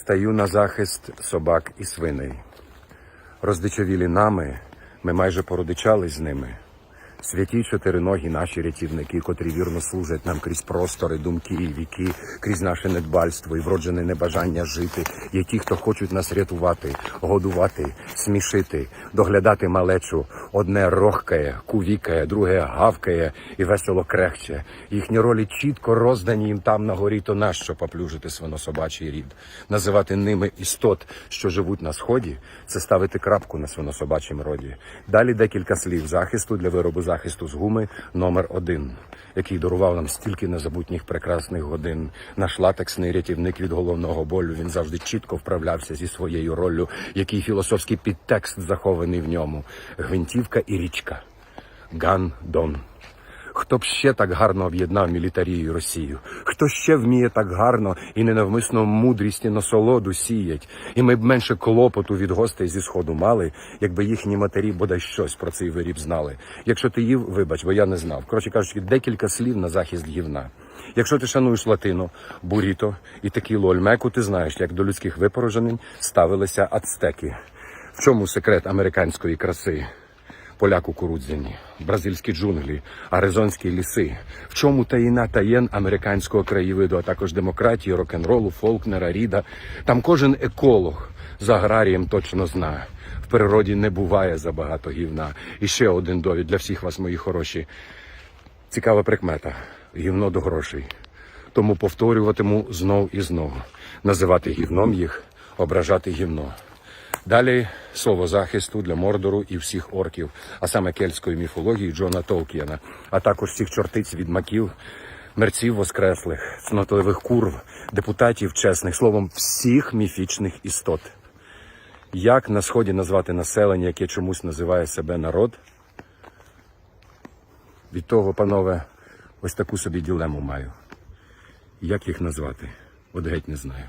Стаю на захист собак і свиней. Роздичавілі нами, ми майже породичались з ними. Святі чотириногі наші рятівники, котрі вірно служать нам крізь простори, думки і віки, крізь наше недбальство і вроджене небажання жити. Є ті, хто хочуть нас рятувати, годувати, смішити, доглядати малечу. Одне рохкає, кувікає, друге гавкає і весело крехче. Їхні ролі чітко роздані їм там на горі, то нащо поплюжити свинособачий рід. Називати ними істот, що живуть на сході, це ставити крапку на свинособачому роді. Далі декілька слів захисту для виробу захисту з гуми номер 1 який дарував нам стільки незабутніх прекрасних годин. Наш латексний рятівник від головного болю. Він завжди чітко вправлявся зі своєю роллю, який філософський підтекст захований в ньому. Гвинтівка і річка. Ган Дон. Хто б ще так гарно об'єднав мілітарію і Росію? Хто ще вміє так гарно і ненавмисно мудрість і насолоду сіять? І ми б менше клопоту від гостей зі сходу мали, якби їхні матері бодай щось про цей виріб знали. Якщо ти їв, вибач, бо я не знав. Коротше кажучи, декілька слів на захист гівна. Якщо ти шануєш латино, буріто і такий Ольмеку, ти знаєш, як до людських випороженень ставилися ацтеки. В чому секрет американської краси? Поля кукурудзяні, бразильські джунглі, аризонські ліси. В чому таїна таєн американського краєвиду, а також демократії, рок-н-ролу, Фолкнера, Ріда. Там кожен еколог з аграрієм точно знає. В природі не буває забагато гівна. І ще один довід для всіх вас, мої хороші. Цікава прикмета. Гівно до грошей. Тому повторюватиму знов і знов. Називати гівном їх, ображати гівно. Далі слово захисту для Мордору і всіх орків, а саме кельтської міфології Джона Толкієна, а також всіх чортиць відмаків, мерців воскреслих, цнотливих курв, депутатів чесних, словом, всіх міфічних істот. Як на сході назвати населення, яке чомусь називає себе народ? Від того, панове, ось таку собі ділему маю. Як їх назвати? От геть не знаю.